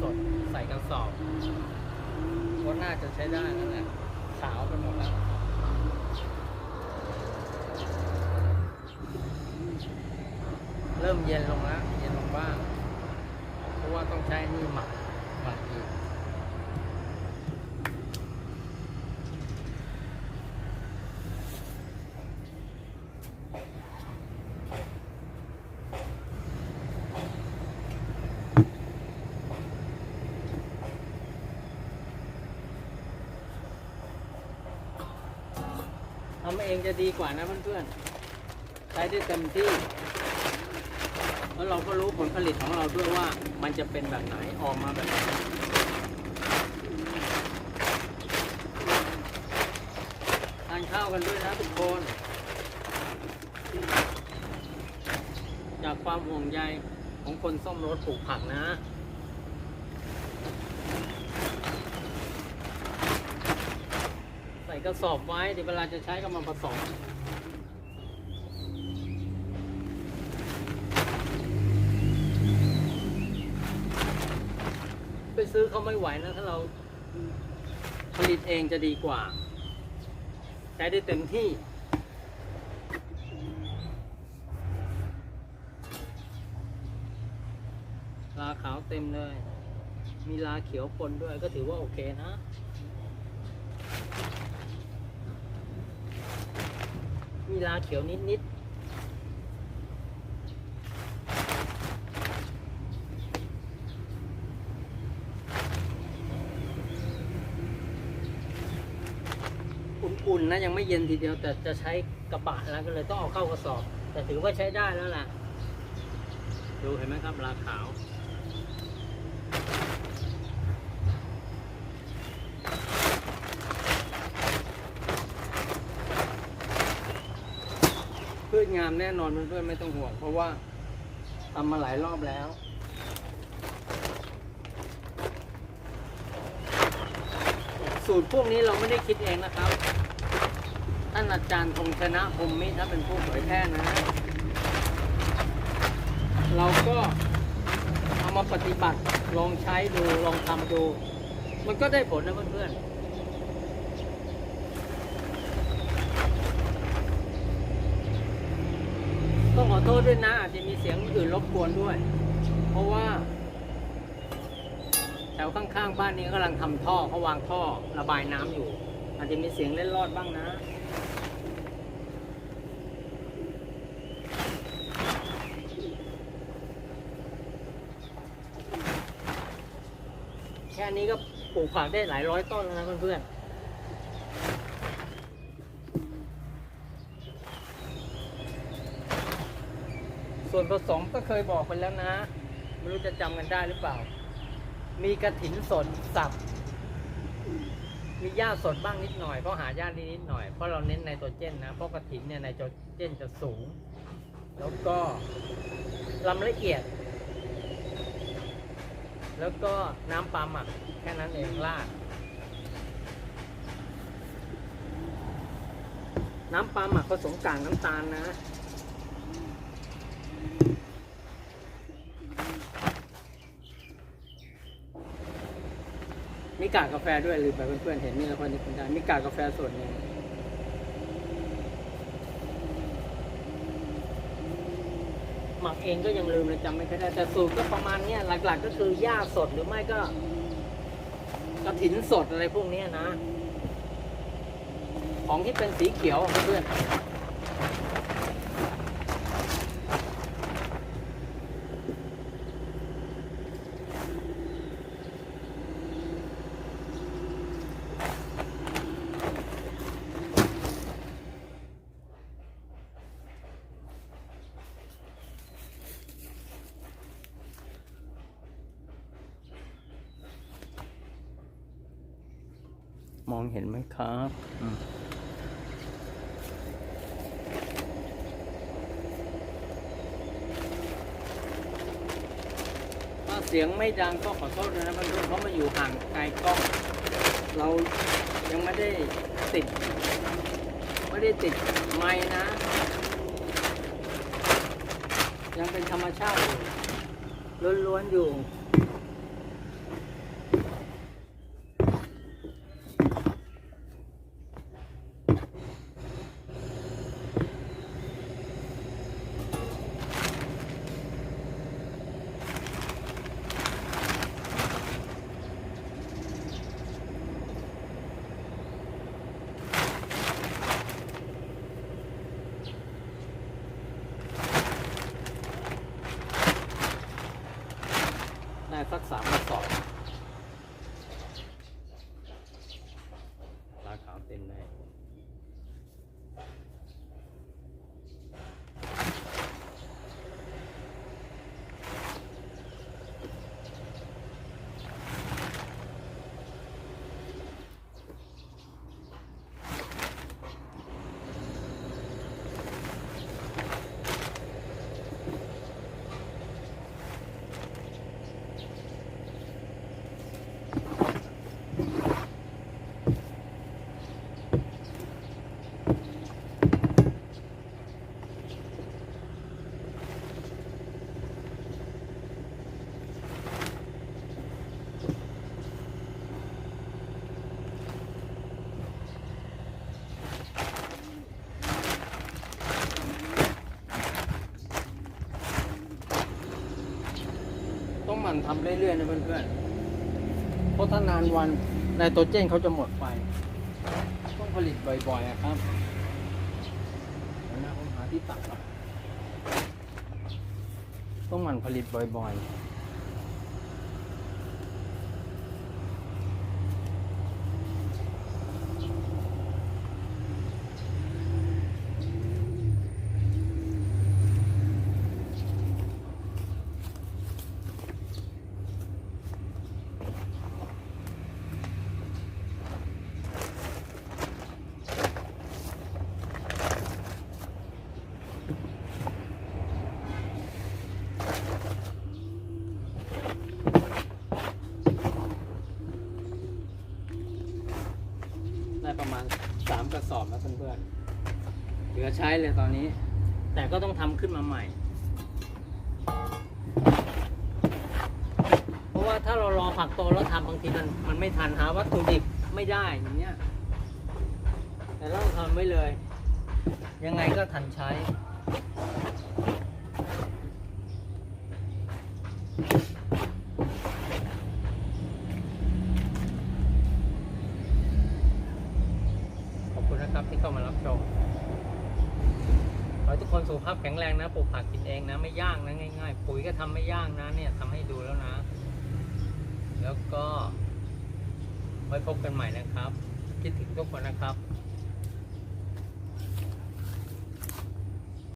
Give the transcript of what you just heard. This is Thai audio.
สดใสกระสอบก็น่าจะใช้ได้แล้วแหละขาวไปหมดแล้วเริ่มเย็นลงแล้ว เย็นลงบ้าง เพราะว่าต้องใช้นี่หมักอีก ทำ เองจะดีกว่านะเพื่อนๆใช้ได้เต็มที่แล้วเราก็รู้ผลผลิตของเราด้วยว่ามันจะเป็นแบบไหนออกมาแบบไหนทานข้าวกันด้วยนะทุกคน จากความห่วงใยของคนซ่อมรถปลูกผักนะ ใส่ กระสอบไว้เดี๋ยวเวลาจะใช้ก็มาผสมไปซื้อเขาไม่ไหวนะถ้าเราผลิตเองจะดีกว่า ใช้ได้เต็มที่ลาขาวเต็มเลย มีลาเขียวปนด้วยก็ถือว่าโอเคนะ มีลาเขียวนิดๆ อุ่นๆนะยังไม่เย็นทีเดียว แต่จะใช้กระบะแล้วก็เลยต้องเอาเข้ากระสอบ แต่ถือว่าใช้ได้แล้วล่ะ ดูเห็นไหมครับลาขาว พืชงามแน่นอนเพื่อนๆไม่ต้องห่วง เพราะว่าทำมาหลายรอบแล้ว สูตรพวกนี้เราไม่ได้คิดเองนะครับท่านอาจารย์คงชนะพรมมิตรท่าเป็นผู้เผยแพร่นะ เราก็เอามาปฏิบัติลองใช้ดูลองทำดู มันก็ได้ผลนะเพื่อนๆ ต้องขอโทษด้วยนะ อาจจะมีเสียงอื่นรบกวนด้วย เพราะว่าแถวข้างๆบ้านนี้กำลังทำท่อเขาวางท่อระบายน้ำอยู่ อาจจะมีเสียงเล่นรอดบ้างนะแค่นี้ก็ปลูกผักได้หลายร้อยต้นแล้วนะเพื่อนๆ ส่วนผสมก็เคยบอกไปแล้วนะ ไม่รู้จะจำกันได้หรือเปล่า มีกระถินสดสับ มีหญ้าสดบ้างนิดหน่อยเพราะหาหญ้านิดหน่อยเพราะเราเน้นไนโตรเจนนะเพราะกระถินเนี่ยไนโตรเจนจะสูง แล้วก็ลำละเอียด แล้วก็น้ำปลาหมักแค่นั้นเองราดน้ำปลาหมักผสมกากน้ำตาลนะ มีกากกาแฟด้วยลืมไปเพื่อนๆเห็นนี่แล้วพอนึกขึ้นได้มีกากกาแฟส่วนหนึ่งหมักเองก็ยังลืมเลยจำไม่ค่อยได้แต่สูตรก็ประมาณเนี้ยหลัก ๆ ก็คือหญ้าสดหรือไม่ก็กระถินสดอะไรพวกนี้นะ ของที่เป็นสีเขียวเพื่อน องเห็นไหมครับถ้าเสียงไม่ดังก็ขอโทษด้วยนะเพื่อนเพราะมาอยู่ห่างไกลกล้อง เรายังไม่ได้ติด ไม่ได้ติดไม้นะ ยังเป็นธรรมชาติล้วนๆอยู่ สักสามกระสอบ ทำเรื่อยๆนะเพื่อนๆเพราะถ้านานวันไนโตรเจนเขาจะหมดไป ต้องผลิตบ่อยๆนะครับเดี๋ยวนะผมหาที่ตักก่อนต้องหมันผลิตบ่อยๆ ได้ประมาณสามกระสอบแล้วเพื่อน เหลือใช้เลยตอนนี้ แต่ก็ต้องทำขึ้นมาใหม่ เพราะว่าถ้าเรารอผักโตแล้วทำบางทีมันมันไม่ทันหาวัตถุดิบไม่ได้อย่างเงี้ย แต่เราทำไว้เลย ยังไงก็ทันใช้ ขอบคุณนะครับที่เข้ามารับชม ขอให้ทุก คนสุขภาพแข็งแรงนะปลูกผักกินเองนะ ไม่ยากนะง่าย ๆ ปุ๋ยก็ทำไม่ยากนะ เนี่ยทำให้ดูแล้วนะ แล้วก็ไว้พบกันใหม่นะครับ คิดถึงทุกคนนะครับ